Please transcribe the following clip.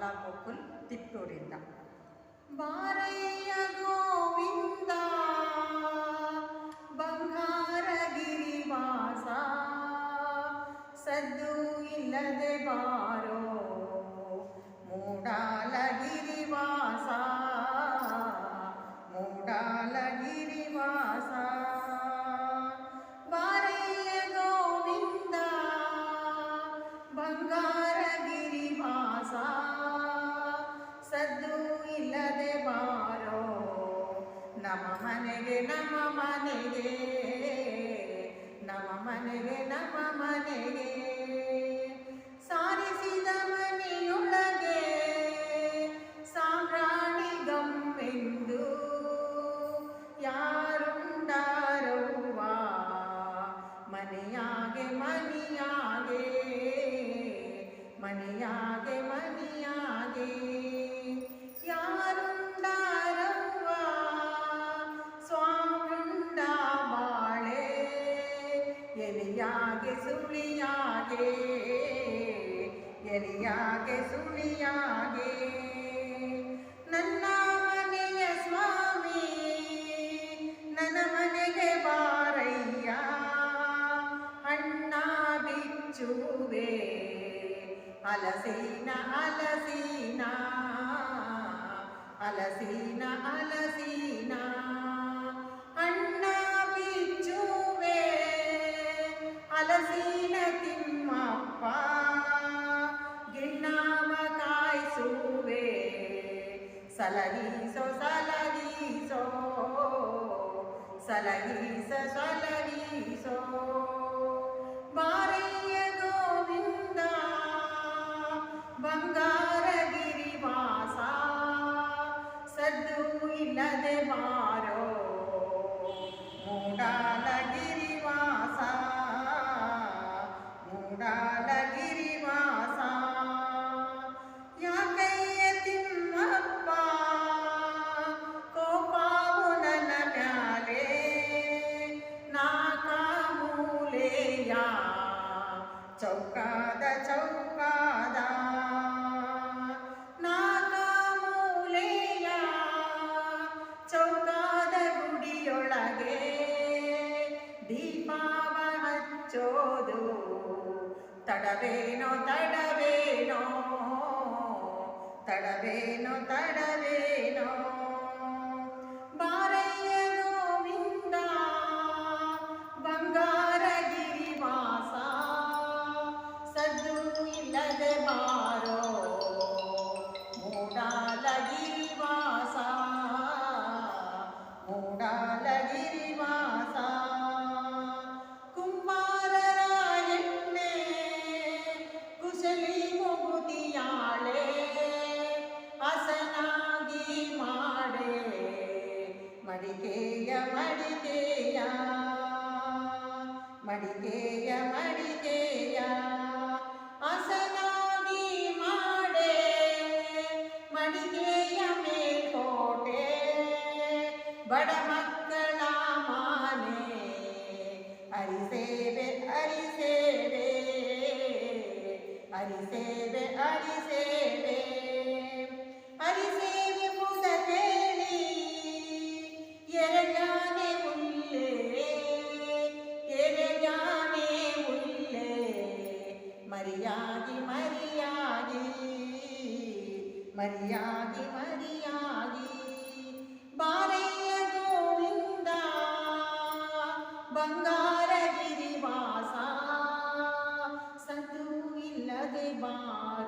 ಕಮಲಾ ಗೋಕುಲ್ ತಿಪ್ಟೂರಿಂದ ಬಾರಯ್ಯ ಗೋವಿಂದ ಬಂಗಾರಗಿರಿ ವಾಸ ಸದ್ದು ಇಲ್ಲದೆ ಬಾರೋ ನಮ್ಮ ಮನೆಗೆ ನಮ್ಮ ಮನೆಗೆ. ನಮ್ಮ ಮನೆಗೆ ನಮ್ಮ ಮನೆಗೆ. ಸಾರಿಸಿದ ಎಲಿಯಾಗೆ ಸುಳಿಯಾಗೆ ಎಲಿಯಾಗೆ ಸುಳಿಯಾಗೆ. ನನ್ನ ಮನೆಯ ಸ್ವಾಮಿ, ನನ್ನ ಮನೆಗೆ ಬಾರಯ್ಯ, ಅಣ್ಣ ಬಿಚ್ಚುವೆ, ಅಲಸೀನ ಅಲಸೀನ ಅಲಸೀನ ಹಲಸಿನ ಸಲಗೀಸೋ ಸಲಗೀಸೋ ಸಲಗೀಸ ಸಲಗೀಸೋ ಬಾರಯ್ಯ ಗೋವಿಂದ ಬಂಗಾರಗಿರಿ ವಾಸ ಸದ್ದು ಇಲ್ಲದೆ ಬಾರೋ ಚೌಕಾದ ಚೌಕಾದ ನಾಕ ಮೂಲೆಯ ಚೌಕಾದ ಗುಡಿಯೊಳಗೆ ದೀಪಾವ ಹಚ್ಚೋದು ತಡವೇನೋ ತಡವೇನೋ ತಡವೇನೋ ತಡವೇನೋ ಮಡಿಕೆಯ ಮಡಿಕೆಯ ಮಡಿಕೆಯ ಮಡಿಕೆಯ ಹಸನಾಗಿ ಮಾಡೆ ಮಡಿಕೆಯ ಮೇಲ್ಕೋಟೆ ಬಡ ಮಕ್ಕಳ ಮಾನೆ ಅರಿಸೇವೆ ಅರಿಸೇವೆ ಅರಿಸೇವೆ ಅರಿಸೇವೆ ಅರಿಸೇವೆ ಮರಿಯಾಗಿ ಮರಿಯಾಗಿ ಮರಿಯಾಗಿ ಮರಿಯಾಗಿ ಬಾರಯ್ಯ ಗೋವಿಂದ ಬಂಗಾರಗಿರಿ ವಾಸ ಸತು ಇಲ್ಲದೆ ಬಾರ